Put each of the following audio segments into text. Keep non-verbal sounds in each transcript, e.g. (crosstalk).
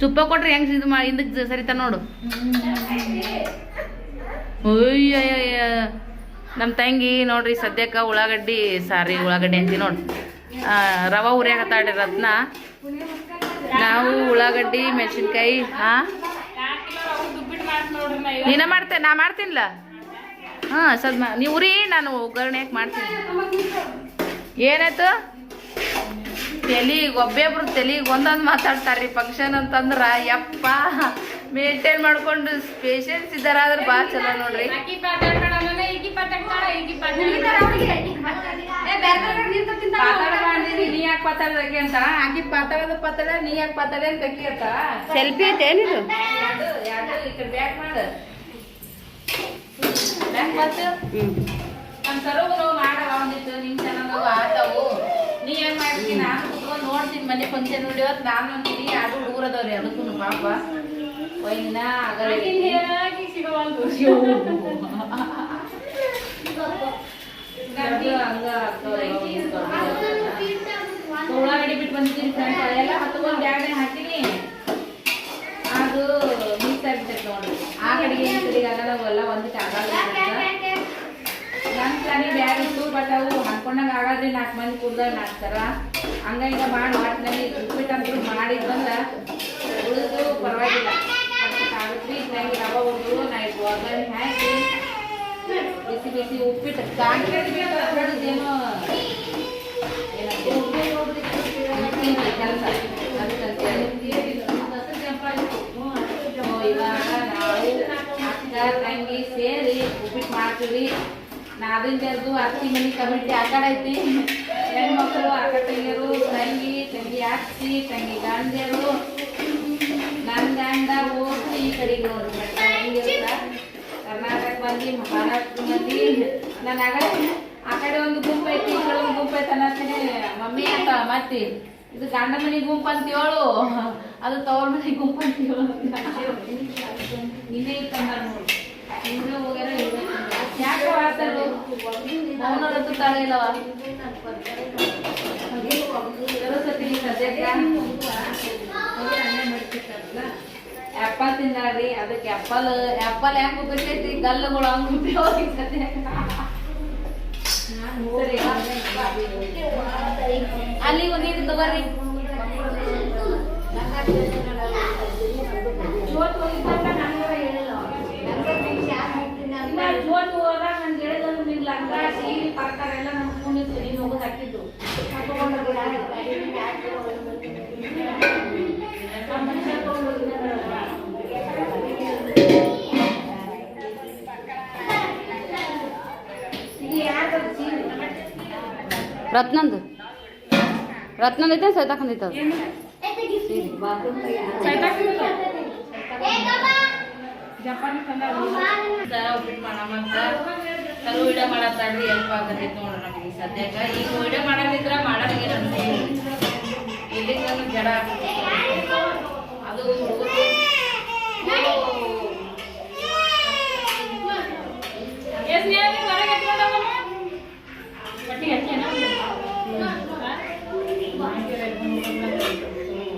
ತುಪ್ಪ ಕೊಟ್ರೆ ಹೆಂಗ್ ಇದು ಮಾಡಿ ಹಿಂದಕ್ಕೆ ಸರಿತ ನೋಡು. ಅಯ್ಯಯ್ಯ ನಮ್ಮ ತಂಗಿ ನೋಡ್ರಿ ಸದ್ಯಕ್ಕೆ ಉಳ್ಳಾಗಡ್ಡಿ, ಸಾರಿ ಉಳ್ಳಾಗಡ್ಡಿ ಅಂತೀವಿ ನೋಡಿ. ರವೆ ತಾಡಿ ರತ್ನ. ನಾವು ಉಳ್ಳಾಗಡ್ಡಿ, ಮೆಣಸಿನ್ಕಾಯಿ, ಹಾಂ? ನೀನ ಮಾಡ್ತೆ ನಾ ಮಾಡ್ತೀನಿಲ್ಲ ಹಾಂ ಮಾ- ನೀವು ಉರಿ ನಾನು ಒಗ್ಗರಣೆ ಮಾಡ್ತೀನಿ. ಏನಾಯ್ತು? ತಲಿ ಒಬ್ಬೊಬ್ರು ತಲೆಗೆ ಒಂದೊಂದು ಮಾತಾಡ್ತಾರ್ರಿ ಫಂಕ್ಷನ್ ಅಂತಂದ್ರ ಯಪ್ಪ ಮೇಂಟೈನ್ ಮಾಡ್ಕೊಂಡು ಪೇಷನ್ಸ್ ಇದ್ದಾರ ಆದ್ರೆ ಭಾಳ ಚಲೋ ನೋಡ್ರಿ. ಸೆಲ್ಫಿ ಐತೆ ಏನಿದು ಎರಡು ಏನ್ ಮಾಡ್ತೀನಿ ನಾನು ಕುತ್ಕೊಂಡು ನೋಡ್ತೀನಿ ಮನೆ ಫಂಕ್ಷನ್ ವಿಡಿಯೋ ನಾನು ಅಂತೀನಿ ಅದು ಹುಡುಗರದವ್ರಿ ಅದಕ್ಕೂ ಪಾಪ. ಆಗ್ತವ್ರಿ ಉಳ್ಳಾಗಡ್ಡಿ ಬಿಟ್ಟು ಬಂದಿದ್ದೀನಿ ಫ್ರೆಂಡ್ಸ್ ಎಲ್ಲ ಹತ್ಕೊಂಡು ಬ್ಯಾಗ್ನೆ ಹಾಕಿನಿ. ಅದು ಮಿಕ್ಸ್ ಆಗ್ಬಿಟ್ಟೈತೆ ನೋಡಿ ಆ ಕಡೆಗೆ ಈ ಕಡೆಗೆ ಆಗಲ್ಲ ಅವೆಲ್ಲ ಒಂದಕ್ಕೆ ಆಗಲ್ಲ ತನಿ ಬ್ಯಾಗ್ ಇತ್ತು ಬಟ್ ಅವು ಹಾಕೊಂಡಂಗ ಆಗಾದ್ರೆ ನಾಲ್ಕು ಮಂದಿ ಕುಡ್ದಾಗ ಥರ ಹಂಗ ಹಿಂಗ ಮಾಡಿ ಮಾಡ್ತೀನಿ ಉಪ್ಪಿಟ್ಟು ಅಂತೂ ಬಂದ. ಉಳಿದು ಪರವಾಗಿಲ್ಲ. ಆಗುತ್ತೆ ನಂಗೆ ರವ ಉಂಡು ನಾ ಇದು ಒಗ್ಗರಣೆ ಹಾಕಿ, ಬಿಸಿ ಬಿಸಿ ಉಪ್ಪಿಟ್ಟು ಕಾಂಕ್ರೀಟ್ದೇನೋ ಕೆಲಸ. ಇವಾಗ ನಾವು ಅಕ್ಕ ಸೇರಿ ಉಪ್ಪಿಟ್ಟು ಮಾಡ್ತೀವಿ. ನಾದಿಂದರ್ದು ಅತ್ತಿ ಮನಿ ಕಮಿಟಿ ಆ ಹೆಣ್ಮಕ್ಳು ಅಕ್ಕ ತಂಗಿಯರು ತಂಗಿ ತಂಗಿ ಅತ್ತಿ ತಂಗಿ ಗಂಡ್ಯರು ನನ್ನ ಗಂಡ ಹೋಗಿ ಈ ಕಡೆಗೆ ಕರ್ನಾಟಕ ಮಂದಿ ಮಹಾರಾಷ್ಟ್ರ ಮಂದಿ ನನ್ನ ಆಗಡೆ ಆ ಕಡೆ ಒಂದು ಗುಂಪು ಐತಿ, ಈ ಕಡೆ ಒಂದು ಗುಂಪು ಐತೆ ಅನ್ನತ್ತೀನಿ. ಮಮ್ಮಿ ಅಂತ, ಮತ್ತೆ ಇದು ಗಂಡ ಮನಿ ಗುಂಪು ಅಂತ ಹೇಳು ಅದು ತವ್ರ ಮನೆ ಗುಂಪು ಅಂತ ಹೇಳು ಇನ್ನೇ ಇತ್ತಂದ ನೋಡಿ ಇನ್ನೂ ಹೋಗ್ಯಾರ ಯಾಕೆ ಆತರು ಮೌನ ತಾಳೆ ಇಲ್ಲವ? ಸರಸ್ವತಿ ಸದ್ಯಕ್ಕೆ ಆ್ಯಪಲ್ ತಿಂದಾಡ್ರಿ ಅದಕ್ಕೆ ಆ್ಯಪಲ್ ಆ್ಯಪಲ್ ಯಾಕೆ ಬರ್ತೈತಿ ಗಲ್ಲುಗಳು ಹಂಗ್ ಅಲ್ಲಿ ನೀರು ತಗೋರಿ ಸೀರೆ ಪರ್ಕಾರ ಎಲ್ಲ ನಮ್ಮ ಫೋನಿತ್ತು ನೀನು ಹೋಗೋದು ಹಾಕಿದ್ದು. ರತ್ನಂದು. ರತ್ನಂದ ಐತೆ ಸೈತಾಕಂದೈತೆ ಅದು. ಸರ ಸರು ವಿಡಿಯೋ ಮಾಡತ್ತಾಡ್ರಿ ಹೆಲ್ಪ್ ಆಗತೈತಿ ನೋಡ್ರಿ ನಮಗೆ ಸದ್ಯಕ್ಕೆ. ಈಗ ವಿಡಿಯೋ ಮಾಡೋದಿದ್ರೆ ಮಾಡೋದಿಲ್ಲ ಇಲ್ಲಿ ನಾನು ಜಡ ಅದು ಹುಡುಗರು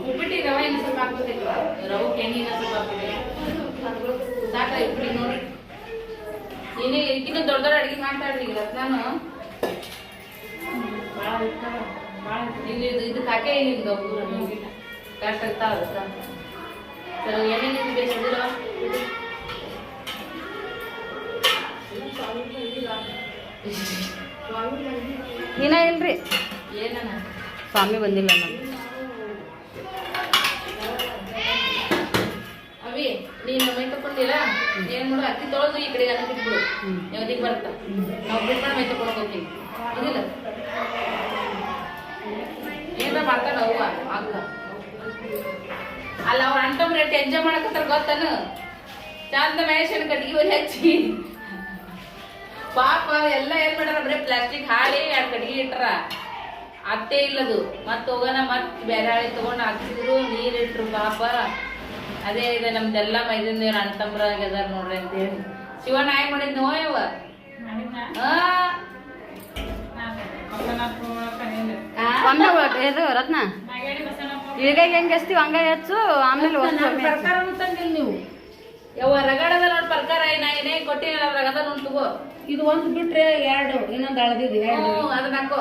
ಉಪ್ಪಿಟ್ಟು ರವೆ ಇನ್ನು ಸ್ವಲ್ಪ ಹಾಕ್ಬೇಕು ರವೆ ಕೆಣಿ ಇನ್ನು ಸ್ವಲ್ಪ ಹಾಕ್ಬೇಕು ಸಾಕ ಉಪ್ಪಿಟ್ಟು ನೋಡಿ ನೀನೇ ಇದಕ್ಕಿಂತ ದೊಡ್ಡ ದೊಡ್ಡ ಅಡಿಗೆ ಮಾಡ್ತಾಳ್ರಿ ಈಗ ರತ್ನಾನು. ಇಲ್ಲಿ ಇದು ಇದಕ್ಕೆ ಹಾಕೇ ಕರೆಕ್ಟ್ ಆಗ್ತಾ ಅದಕ್ಕೆ ಬೇಸಿದಿಲ್ಲ ಇಲ್ರಿ. ಏನನ ಸ್ವಾಮಿ ಬಂದಿಲ್ಲ ನಾನು ಅವಿ ತಕೊಂಡಿಲ್ಲ ಏನ್ ಮಾಡು ಅಕ್ಕಿ ತೊಳೆದು ಈ ಕಡೆಗೆ ಅದಕ್ಕೆ ಇಟ್ಬಿಡು. ಯಾವ್ದಿಗೆ ಬರುತ್ತಾ? ನಾವು ಬಿಟ್ಟು ಮೈ ತಕೊಂಡು ಹೋಗ್ತೀವಿ. ಏನ ಮಾತಾಡ ಅವ್ವ ಅಕ್ಕ ಅಲ್ಲ, ಅವ್ರ ಅಂಟಮ್ ರೇಟ್ ಎಂಜಾಯ್ ಮಾಡಕತ್ತಾರ ಗೊತ್ತನು? ಚಂದ ಮೇಷನ್ ಕಟ್ಟಿಗೆ ಒಲೆ ಹಚ್ಚಿ. ಪಾಪ, ಎಲ್ಲ ಏನ್ ಮಾಡ್ಯಾರ? ಬರೀ ಪ್ಲಾಸ್ಟಿಕ್ ಹಾಳಿ ಎರಡು ಕಟ್ಟಿಗೆ ಇಟ್ರ. ಅತ್ತೆ ಇಲ್ಲದು. ಮತ್ತೆ ಹೋಗೋಣ ಮತ್ ಬೇರೆ ಹಾಳಿ ತಗೊಂಡು ಹಾಕ್ಸಿದ್ರು, ನೀರ್ ಇಟ್ರು ಪಾಪ. ಅದೇ ಇದೆ ನಮ್ದೆಲ್ಲ ಮೈದಿನ ನೀರು ಅಣ್ತಂಬ್ರ ಆಗ್ಯದಾರ ನೋಡ್ರಿ ಅಂತೇಳಿ. ಶಿವ ನಾಯ್ ಮಾಡಿದ್ ನೋಯವ ಇದು ರತ್ನ. ಈಗ ಹೆಂಗ್ ಹಚ್ತೀವಿ ಹಂಗ ಹೆಚ್ಚು ಆಮೇಲೆ ಪ್ರಕಾರ ತಂದಿಲ್ಲ ನೀವು. ಯಾವ ರಗಡದ ನೋಡಿ ಪ್ರಕಾರ ನಾ ಏನೇ ಕೊಟ್ಟಿಲ್ಲ ರಗದ ತಗೋ. ಇದು ಒಂದು ಬಿಟ್ರೆ ಎರಡು ಇನ್ನೊಂದು ಹಳದಿದೆ ಎರಡು. ಅದನ್ನ ಹಾಕೋ.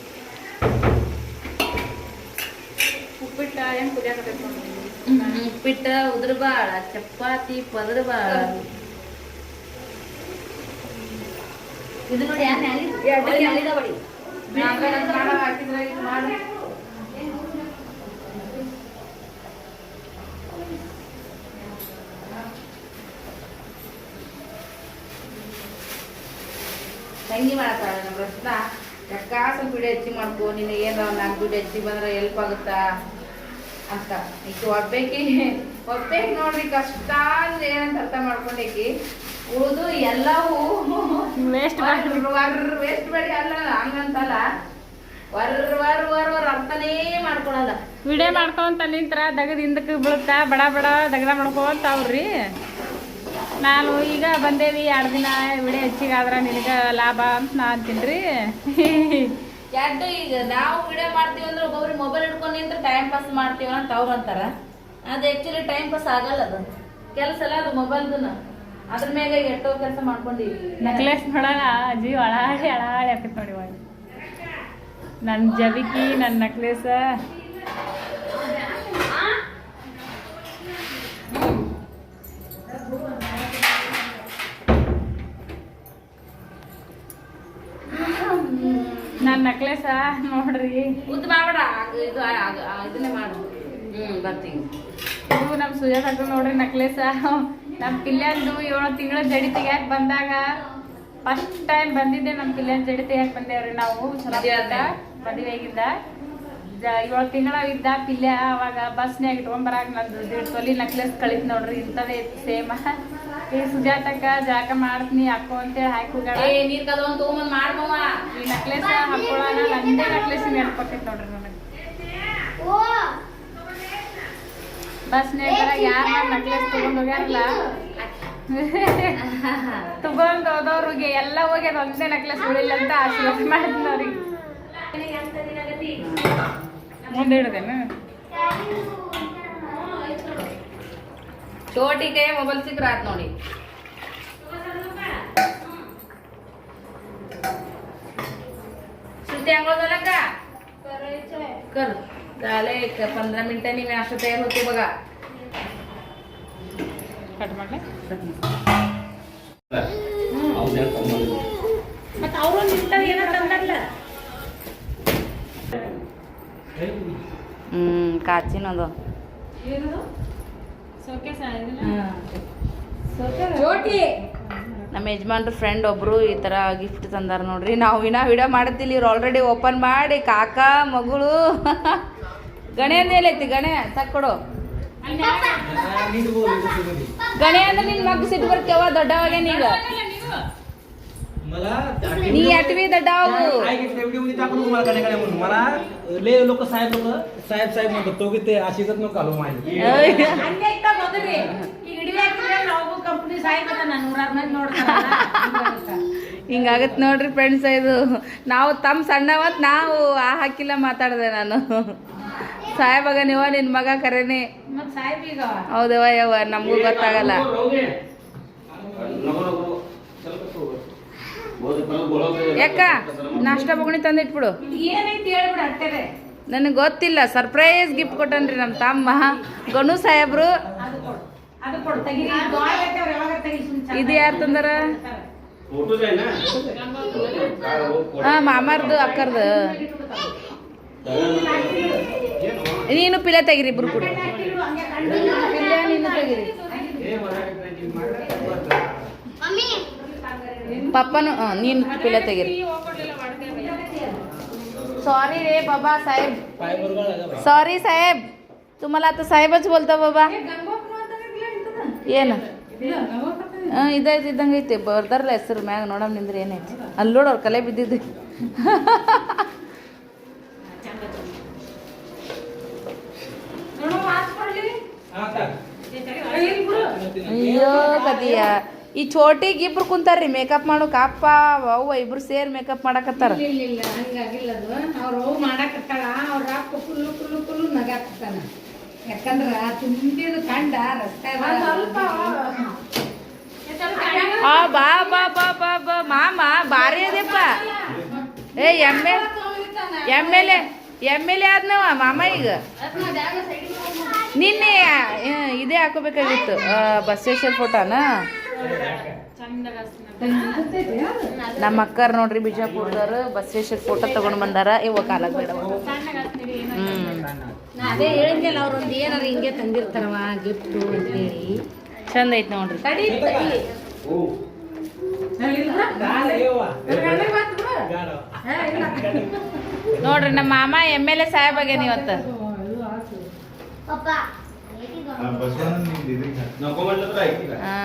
ಉಪ್ಪಿಟ್ಟ ಉದ್ರ ಬಾಳ ಚಪಾತಿ ಪದರ ಬಾಳ. ಇದು ನೋಡಿ ತಂಗಿ ಮಾಡತ್ತಾಳ ನಮ್ಮ ರಸ್ತಾ ಕಾಸು ಬಿಡಿ ಹೆಚ್ಚಿ ಮಾಡ್ಕೋ ನಿನ್ನ ಏನೋ ನಾಲ್ಕು ಬಿಡಿ ಹೆಚ್ಚಿ ಬಂದ್ರೆ ಎಲ್ಪ್ ಆಗುತ್ತಾ? ಅಂತ. ಈಗ ಒಬ್ಬೇಕಿ ಒಬ್ಬೇಕಿ ನೋಡ್ರಿ ಕಷ್ಟ ಅಂದ್ರೆ ಏನಂತ ಅರ್ಥ ಮಾಡ್ಕೊಂಡೇಕಿ? ಉಳಿದು ಎಲ್ಲವೂ ವೇಸ್ಟ್ ವೇಸ್ಟ್ ಬೇಡಿ ಅಲ್ಲ ಹಂಗಂತಲ್ಲ. ವರ್ ವರ್ ವರ್ ವರ್ ಅರ್ಥನೇ ಮಾಡ್ಕೊಳಲ್ಲ. ವಿಡಿಯೋ ಮಾಡ್ಕೊಂತ ನಿಂತ್ರ ದಗದ ಹಿಂದಕ್ಕೆ ಬೀಳುತ್ತಾ ಬಡ ಬಡ ದಗದ ಮಾಡ್ಕೊಂತ ಅವ್ರಿ. ನಾನು ಈಗ ಬಂದೇವಿ ಎರಡು ದಿನ ವಿಡಿಯೋ ಆದ್ರೆ ನಿನಗೆ ಲಾಭ ಅಂತ ನಾ ಅಂತೀನಿ ಯಾಕೆ ಈಗ ನಾವು ವಿಡಿಯೋ ಮಾಡ್ತೀವಿ ಅಂದ್ರೆ ಒಬ್ಬೊಬ್ರು ಮೊಬೈಲ್ ಹಿಡ್ಕೊಂಡು ನಿಂತ್ರೆ ಟೈಮ್ ಪಾಸ್ ಮಾಡ್ತೀವಿ ಅಂತ ಅವ್ರು ಅಂತಾರ. ಅದು ಆ್ಯಕ್ಚುಲಿ ಟೈಮ್ ಪಾಸ್ ಆಗಲ್ಲ ಅದು. ಕೆಲಸ ಅಲ್ಲ ಅದು ಮೊಬೈಲ್ದನ್ನ ಅದ್ರ ಮೇಲೆ ಎಷ್ಟೋ ಕೆಲಸ ಮಾಡ್ಕೊಂಡಿವಿ. ನೆಕ್ಲೆಸ್ ನೋಡೋಣ ಅಜ್ಜಿ ಅಳಾಳಿ ಅಳಾಳಿ ಹಾಕತ್ ನೋಡಿ ನನ್ನ ಜಬಿಕಿ ನನ್ನ ನೆಕ್ಲೆಸ್ ನನ್ನ ನೆಕ್ಲೆಸ ನೋಡ್ರಿ. ಉದ್ದ ಮಾಡ್ಬೇಡ ಇದು ಇದನ್ನೇ ಮಾಡು. ಹ್ಮ್ ಬರ್ತೀನಿ. ಇದು ನಮ್ಮ ಸುಜಾತ ನೋಡ್ರಿ ನೆಕ್ಲೆಸ ನಮ್ಮ ಪಿಲ್ಯಾಂದು ಏಳು ತಿಂಗಳ ಜಡಿ ತೆಗಿಯಾಕ ಬಂದಾಗ ಫಸ್ಟ್ ಟೈಮ್ ಬಂದಿದ್ದೆ ನಮ್ಮ ಪಿಲ್ಯಾನ್ ಜಡಿ ತೆಗಿಯಾಕ ಬಂದೇವ್ರಿ ನಾವು ಆದ್ಮೇಲೆ? ಮದುವೆಗಿಂದ. ಏಳು ತಿಂಗಳ ಇದ್ದ ಪಿಲ್ಯ ಅವಾಗ ಬಸ್ನ್ಯಾಗ ಇಟ್ಕೊಂಬರಾಕ ನಂದು ದೇಡ್ ತೊಲಿ ನೆಕ್ಲೆಸ್ ಕಳಿತ್ ನೋಡ್ರಿ. ಇಂಥದೇ ಸೇಮ ಈ ಸುಜಾತಕ್ಕ ಜಾಕ ಮಾಡ್ತೀನಿ ಹಾಕೋ ಅಂತೇಳಿ ಹಾಕಿ ಹೋಗ್ಯಾಳ. ಏ ನೀರ್ ಕದೊಂದು ತಗೊಂಬಂದ್ ಮಾಡ್ಮವ ಈ ನೆಕ್ಲೆಸ್ ಹಾಕೊಳ್ಳೋಣ ನಂದೇ ನೆಕ್ಲೆಸ್ ಹೇಳ್ಕೊಟ್ಟಿದ್ ನೋಡ್ರಿ ನನಗೆ. ಬಸ್ ನೇರ ಯಾರ ನೆಕ್ಲೆಸ್ ತಗೊಂಡ್ ಹೋಗ್ಯಾರಲ್ಲ? (laughs) ತಗೊಂಡ್ ಹೋದವ್ರಿಗೆ ಎಲ್ಲ ಹೋಗಿ ಅದು ಒಂದೇ ನೆಕ್ಲೆಸ್ ಉಳಿಲ್ಲ ಅಂತ ಆಶೀರ್ವಾದ ಮಾಡಿದ್ನ ಅವ್ರಿಗೆ. ಮುಂದೆ ಹಿಡ್ದೇನು ಚೋಟಿ ಕೈ ಮೊಬೈಲ್ ಸಿಕ್ಕ್ರ ಆತ್ ನೋಡಿ श्रुती आंघोळ झाला का कर झाले एक पंधरा मिनिटांनी मी असं तयार होते बघा ಕಟ್ ಮಾಡ್ಲೆ ಹೌದು ಮತ್ತೆ ಅವರು ನಿಂತಾಗ ಏನೋ ತಂದಲ್ಲ ಹ್ಮ್ ಕಾಚಿನದು ಚೋಟಿ ನಮ್ಮ ಯಜಮಾನ್ರ ಫ್ರೆಂಡ್ ಒಬ್ರು ಈ ತರ ಗಿಫ್ಟ್ ತಂದಾರ ನೋಡ್ರಿ. ನಾವು ಇನ್ನ ವಿಡಿಯೋ ಮಾಡತ್ತಿಲ್ಲ ಇವ್ರು ಆಲ್ರೆಡಿ ಓಪನ್ ಮಾಡಿ ಕಾಕ ಮಗಳು. ಗಣೆ ಎಲ್ಲೈತಿ ಗಣೆ ತಕ್ಕೊಡು ಗಣೆ ಅಂದ್ರೆ ನಿನ್ ಮಗ್ ಸಿಟ್ಟು ಬರ್ತೇವ ದೊಡ್ಡವಾಗ ನೀಗ मला ನೀ ಅಟ್ವಿ ದೊಡ್ಡವು व्हिडिओ टाकून मला कडे कडे म्हणून मला ले लोक साहेब लोक साहेब साहेब म्हणतात तो ते अशीच नको घालू माझी ಹಿಂಗಾಗತ್ ನೋಡ್ರಿ ಫ್ರೆಂಡ್ಸ್ ಇದು ನಾವು ತಮ್ಮ ಸಣ್ಣವತ್ ನಾವು ಆ ಹಾಕಿಲ್ಲ ಮಾತಾಡ್ದೆ ನಾನು ಸಾಹೇಬಾಗ ನೀವ ನಿನ್ ಮಗ ಕರೆನೆ ಹೌದವ ಯವ್ವ ನಮಗೂ ಗೊತ್ತಾಗಲ್ಲ ಯಾಕ? ನಾಷ್ಟ ಬೊಗಣಿ ತಂದಿಟ್ಬಿಡು. ನನಗೆ ಗೊತ್ತಿಲ್ಲ ಸರ್ಪ್ರೈಸ್ ಗಿಫ್ಟ್ ಕೊಟ್ಟನ್ರಿ ನಮ್ಮ ತಮ್ಮ. ಗಣು ಸಾಹೇಬ್ರು. ಇದು ಯಾರು ತಂದರ? ಹಾ ಮಾಮಾರ್ದು ಅಕ್ಕರ್ದು. ನೀನು ಪಿಲ ತೆಗಿರಿ ಇಬ್ರು ಕೂಡ. ನೀನು ತೆಗಿರಿ. ಪಪ್ಪನು ಹಾ, ನೀನು ಪಿಲೆ ತೆಗಿರಿ ಸಾರಿ ರೇ ಬಾಬಾ ಸಾಹೇಬ್ पाय बरोबर ಸಾರಿ ಸಾಹೇಬ್ तुम्हाला आता साहेबच बोलता बाबा ಏನು ಹಾಂ ಇದೈತೆ ಇದ್ದಂಗೆ ಐತೆ ಬರ್ದಾರಲ್ಲ ಹೆಸರು ಮ್ಯಾಗ ನೋಡಮ್ ನಿಂದ್ರೆ ಏನೈತಿ ಅಲ್ಲಿ ನೋಡೋರು ಕಲೆ ಬಿದ್ದಿದ್ದು ಅಯ್ಯೋ ಕದಿಯ ಈ ಚೋಟಿಗೆ ಇಬ್ರು ಕುಂತಾರ್ರಿ ಮೇಕಪ್ ಮಾಡೋಕೆ ಅಪ್ಪ ಅವ್ವ ಇಬ್ರು ಸೇರಿ ಮೇಕಪ್ ಮಾಡಕತ್ತಾರ. ಇಲ್ಲ ಇಲ್ಲ ಹಂಗಾಗಿಲ್ಲ ಅದು. ಅವ್ರು ಮಾಡಕತ್ತಾಳ ಅವ್ರ ಅಪ್ಪ ಫುಲ್ಲು ಫುಲ್ಲು ಫುಲ್ಲು ನಗಾಕತ್ತಾನ. ಯಾಕಂದ್ರ ತುಂಬಿದ ಕಂಡ ರಸ್ತೆ ಆ ಬಾ ಬಾ ಬಾ ಬಾ ಬಾ ಮಾಮ ಭಾರಿ ಅದಪ್ಪ. A M L M L A M L A ಆದ್ನವ ಮಾಮ ಈಗ. ನಿನ್ನೆ ಇದೇ ಹಾಕೋಬೇಕಾಗಿತ್ತು ಬಸವೇಶ್ವರ ಫೋಟೋನ. ನಮ್ಮ ಅಕ್ಕರ್ ನೋಡ್ರಿ ಬಿಜಾಪುರದವ್ರು ಬಸವೇಶ್ವರ ಫೋಟೋ ತಗೊಂಡ್ ಬಂದಾರ ಇವ ಕಾಲ ಬೇಡ. ಅದೇ ಹೇಳಿದ್ನಲ್ಲ ಅವ್ರೊಂದು ಏನಾರ ಹಿಂಗೆ ತಂದಿರ್ತಾರವ ಗಿಫ್ಟು ಅಂತೇಳಿ ಚಂದ ಐತ್ ನೋಡ್ರಿ. ನೋಡ್ರಿ ನಮ್ಮ ಮಾಮ ಎಂ ಎಲ್ ಎ ಸಾಹೇಬ್ ಆಗ್ಯಾನ ಇವತ್ತು. ಹಾ.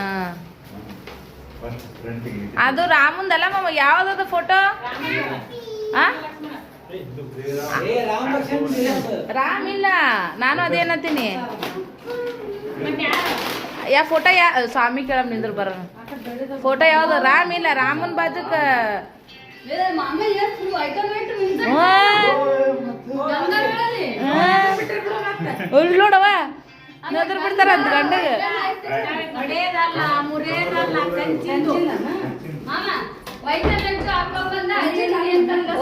ಅದು ರಾಮಂದಲ್ಲ ಮಾಮ ಯಾವ್ದದ ಫೋಟೋ ರಾಮ ಇಲ್ಲ ನಾನು ಅದೇನತ್ತೀನಿ ಯಾ ಫೋಟೋ ಯಾ ಸ್ವಾಮಿ ಕೇಳಮ್ ನಿಂದ್ರ ಬರ. ಫೋಟೋ ಯಾವ್ದು? ರಾಮ್ ಇಲ್ಲ ರಾಮನ್ ಬಾಜುಕ. ಉಳ್ ನೋಡವ ನದ್ರ ಬಿಡ್ತಾರ ಅಂತ ಅಂತಂದ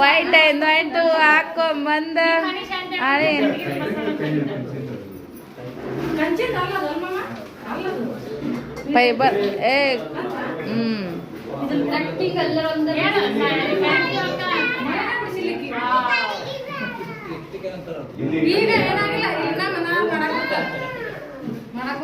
ವೈಟ್ ಎಂದು ವೈಟ್ ಹಾಕೊಂಬಂದ. ಅದೇ ಫೈಬರ್ ಏ ಹ್ಮ್. ಈಗ ಏನಾಗಿಲ್ಲ ಈಗ ಮನ ಮಾಡಕ್ ಬಂದಾರ. ಮಾಡಕ್ ಬಂದಾರ ಏನ್? ಅದೇನದ ಅವು ಕಾಜಿನ ಕಪ್ಪು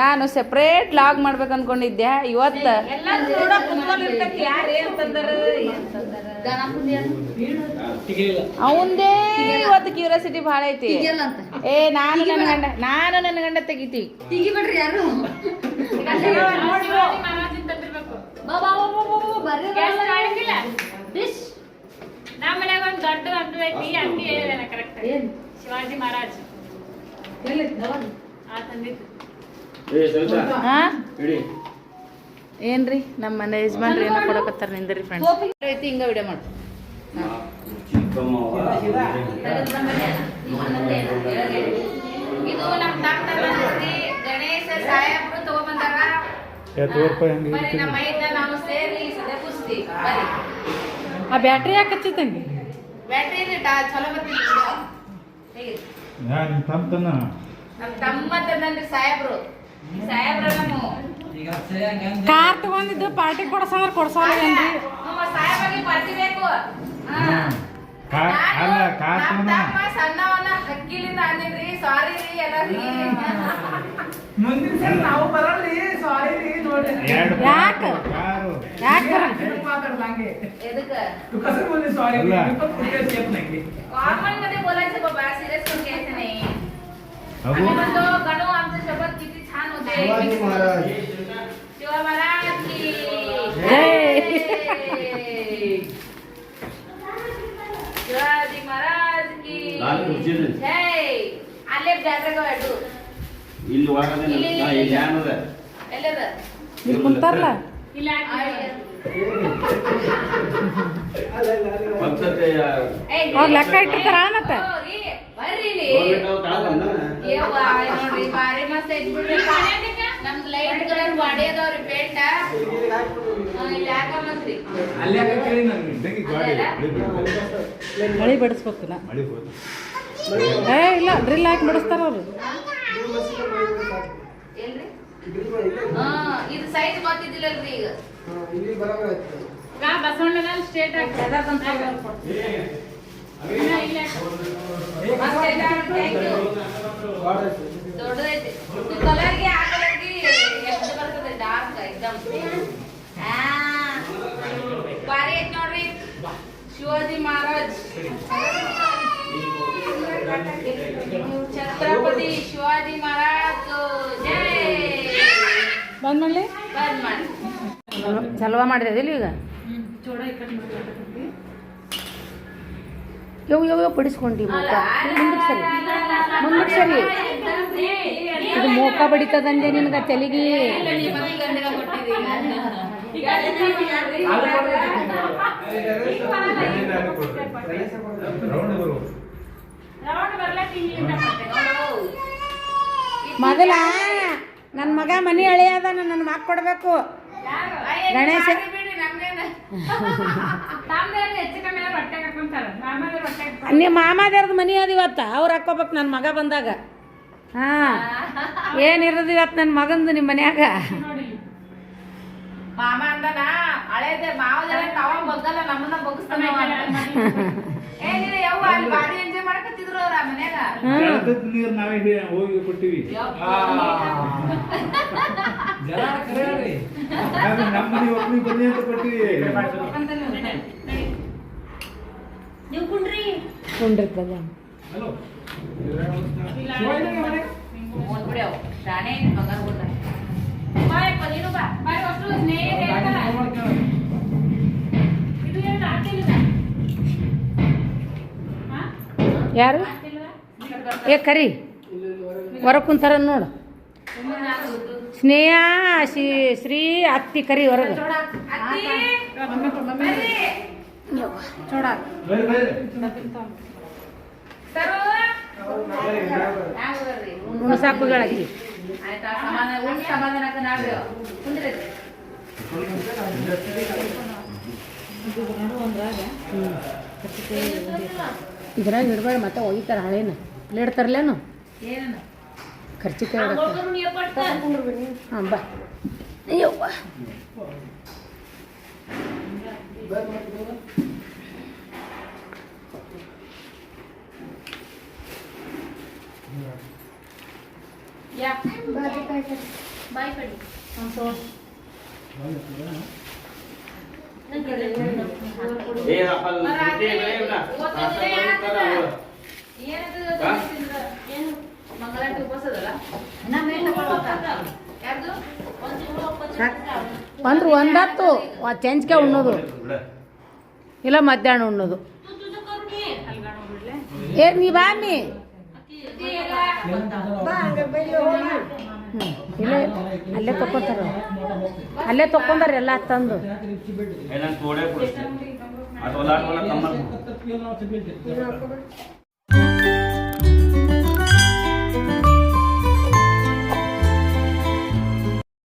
ನಾನು ಸೆಪ್ರೇಟ್ ಲಾಗ್ ಮಾಡ್ಬೇಕು ಅನ್ಕೊಂಡಿದ್ದೆ. ಇವತ್ತು. ಅವಂದೇ ಇವತ್ತು ಕ್ಯೂರಿಯಾಸಿಟಿ ಭಾಳ ಐತಿ. ಏ ನಾನು ನನ್ನ ಗಂಡ ನಾನು ನನ್ನ ಗಂಡ ತೆಗಿತೀವಿ ತೆಗಿಬೇಡ್ರಿ ಯಾರು? ಬಾ ಬಾ ಬಾ ಬಾ ಬಾ ಬಾ ಬರ್ರಿ ಡಿಶ್ ನಮ್ಮ ಮನ್ಯಾಗ ದೊಡ್ಡ ಅಂಟು ಐತಿ ಅಂಟಿ ಹೇಳಿದೇನ ಕರೆಕ್ಟ್ ಏನ್? ಶಿವಾಜಿ ಮಹಾರಾಜ್. ಏನ್ರಿ? ನಮ್ಮ ಮನೆ ಯಜಮಾನ್ರಿ ಏನೋ ಕೊಡಕತ್ತಾರ ನಿಂದ್ರಿ ಫ್ರೆಂಡ್ಸ್ ಐತಿ ಹಿಂಗ ವಿಡಿಯೋ ಮಾಡು. ಇದು ನಮ್ಮ ತಾತ ಗಣೇಶ ಸಾಹೇಬ್ರು ತಗೊಂಬಂದಾರ. ಬರೀ ನಮ್ಮ ಐದ ನಾವು ಸೇರಿ ಸದ್ಯ ಕುಸ್ತಿ. ಬರ್ರಿ ಆ ಬ್ಯಾಟ್ರಿ ಯಾಕೆ ಬ್ಯಾಟ್ರಿ ಟಾ ಚಲೋ ಬರ್ತಿತ್ತು ಹೇಗೆ ನಮ್ಮ ತಮ್ಮ ತಂದ್ರಿ ಸಾಹೇಬ್ರು. ಸಾಹೇಬ್ರ ನಮ್ಮ ಈಗ ಸರಿ ಹಂಗೆ ಅಂದ್- ಕಾರ್ ತಗೊಂಡಿದ್ದು ಪಾರ್ಟಿ ಕೊಡ್ಸಂದ್ರ ಕೊಡ್ಸಲ್ಲ ನಮ್ಮ ಸಾಹೇಬಾಗಿ ಬರ್ತಿಬೇಕು ಹಾ. ಕಾರ್- ನಾನು ಅಲ್ಲ, ಕಾರ್ ನಮ್ಮ ತಗೊಂಡ. ತಮ್ಮ ಸಣ್ಣವನ ಹಕ್ಕಿಲಿಂದ ಅಂದಿನ್ರಿ ಸಾರಿ ರೀ ಎಲ್ಲರಿಗೆ ಮುಂದಿನ ಸಲ ನಾವು ಬರಲ್ರಿ ಸಾರಿ ರೀ ನೋಡಿ ಎರಡು ಯಾಕ? ಕಾರು ಯಾಕೆ ಮಾತಾಡ್ದಂಗೆ ಎದಕ್ಕ तू कसं बोलली सॉरी अल्ला. मी पण कुठेच येत नाही कॉमन मध्ये बोलायचं बाबा सिरियस पण घ्यायचं नाही अगो आम्ही म्हणतो गणू आमचे शब्द किती ಶಿವಾಜಿ ಮಹಾರಾಜ್ ಮಹಾರಾಜ್ ಮಹಾರಾಜ್ ಕಿ ಇಲ್ಲಿ ಇಲ್ಲಿ ಕುಂತಾರಲ್ಲ ಇಲ್ಲ ಅವ್ರ ಲೆಕ್ಕ ಇಟ್ಟಿರ್ತಾರ ಮತ್ತೆ ಬರ್ರಿ ಇಲ್ಲಿ ನೋಡ್ರಿ ಬಾರಿ ಮಸ್ತ್ ಐತ್ ಬಿಡ್ರಿ ನಮ್ ಲೈಟ್ ಕಲರ್ ಬಾಡಿ ಅದಾವ್ರಿ ಪೇಂಟ ಇಲ್ಲಿ ಮಳಿ ಬಡಿಸ್ಬೇಕು ನಾ. ಏ ಇಲ್ಲ ಡ್ರಿಲ್ ಹಾಕಿ ಬಡಿಸ್ತಾರ ಅವರು. ಎಲ್ರಿ? ಇದು ಸೈಜ್ ಗೊತ್ತಿದ್ದಿಲ್ಲಲ್ರಿ ಈಗ. ಬಸವಣ್ಣನಲ್ಲಿ ಸ್ಟೇಟ್ ಹಾಕಿ. ದೊಡ್ಡದೈತಿ ಇದು ಕಲರ್ಗೆ ಆ ಕಲರ್ಗೆ ಎಷ್ಟು ಬರ್ತದೆ ಡಾರ್ಕ್ ಐತಿ ನೋಡ್ರಿ ಶಿವಾಜಿ ಮಹಾರಾಜ್ ಛತ್ರಪತಿ ಶಿವಾಜಿ ಮಹಾರಾಜ್ ಜೈ ಬಂದ್ ಮಾಡ್ಲಿ ಬಂದ್ ಮಾಡಿ ಚಲವ ಮಾಡಿದೆ ಇಲ್ಲಿ ಈಗ ಯವ್ ಯೋ ಯೋ, ಪಡಿಸ್ಕೊಂಡಿ ಮೋಕ. ಮುಂದಕ್ಕೆ ಸರಿ. ಮುಂದಕ್ಕೆ ಸರಿ. ಇದು ಮೋಕ ಬಡಿತದಂದೆ ನಿನ್ಗ ತೆಲಿಗಿ. ಮೊದಲ ನನ್ನ ಮಗ ಮನೆ ಅಳಿಯಾದ ನನ್ನ ಮಗ ಕೊಡ್ಬೇಕು. ಗಣೇಶ ನಿಮ್ಮ ಮಾಮಾದೇವ್ರದ್ದು ಮನೆ ಅದ ಇವತ್ತ. ಅವ್ರು ಹಾಕೋಬೇಕು ನನ್ನ ಮಗ ಬಂದಾಗ. ಹಾ. ಏನಿರೋದು ಇವತ್ತು ನನ್ನ ಮಗಂದು ನಿಮ್ಮ ಮನ್ಯಾಗ? ನೋಡಿ ಮಾಮ ಅಂದನ ಹಳೇದೆ ಮಾವದೆಲ್ಲ ತವ ಬಗ್ಗಲ್ಲ ನಮ್ಮನ್ನ ಬಗ್ಗಿಸ್ತಾನ ಅವ ಅಂತ. ಏ ನೀನು ಯವ್ವ ಅಲ್ಲಿ ಬಾಡಿ ಎಂಜಾಯ್ ಮಾಡಕತ್ತಿದ್ರು ಅವ್ರ ಆ ಮನ್ಯಾಗ ನೀರು ನಾವೇ ಹಿ- ಹೋಗಿ ಕೊಟ್ಟಿವಿ. ಜನ ಕರೆ ಹೇಳ್ರಿ. ಆಗ ನಮ್ಮ ಮನೆ ಒಬ್ಬನಿಗೆ ಬನ್ನಿ ಅಂತ ಕೊಟ್ಟಿವಿ ಕುಂಡಿರ್ತದ ಹಲೋ. ಶಾಣೆ ನೀನು ಬಾ. ಬಾಯ್ ಅಷ್ಟು ಸ್ನೇಹ ಹೇಳ್ತಾರ. ಇದು ಏನು ಆಗ್ತಿಲ್ಲ ಹಾ ಯಾರು? ಏ ಕರಿ. ಹೊರ ಕುಂತಾರ ನೋಡು. ಸ್ನೇಹ ಶ್ರೀ ಶ್ರೀ ಅತ್ತಿ ಕರಿ ಹೊರಗೆ. ಕುಂದ್ರಿ. ಇದ್ರಾಗ ಇಡ್ಬೇಡ ಮತ್ತೆ ಒಯ್ತಾರ ಹಳೇನ. ಇಡ್ತಾರಲ್ಲೇನು ಏನನ್ನ? ಕೊಡ್ತಾರೆ. ಹಾಂ ಬಾ. ಅಯ್ಯವ್ವ. ಯಾ ಅಂದ್ರೆ ಒಂದತ್ತು ಚೆಂಚ್ಕೆ ಉಣ್ಣೋದು. ಇಲ್ಲ ಮಧ್ಯಾಹ್ನ ಉಣ್ಣೋದು. ಏ, ನೀ ಬಾ, ಮೀ. ಹ್ಞೂ ಇಲ್ಲ, ಅಲ್ಲೇ ತಕೊಂತಾರ ಅಲ್ಲೇ ತಕ್ಕೊಂಡಾರ ಎಲ್ಲ ತಂದು.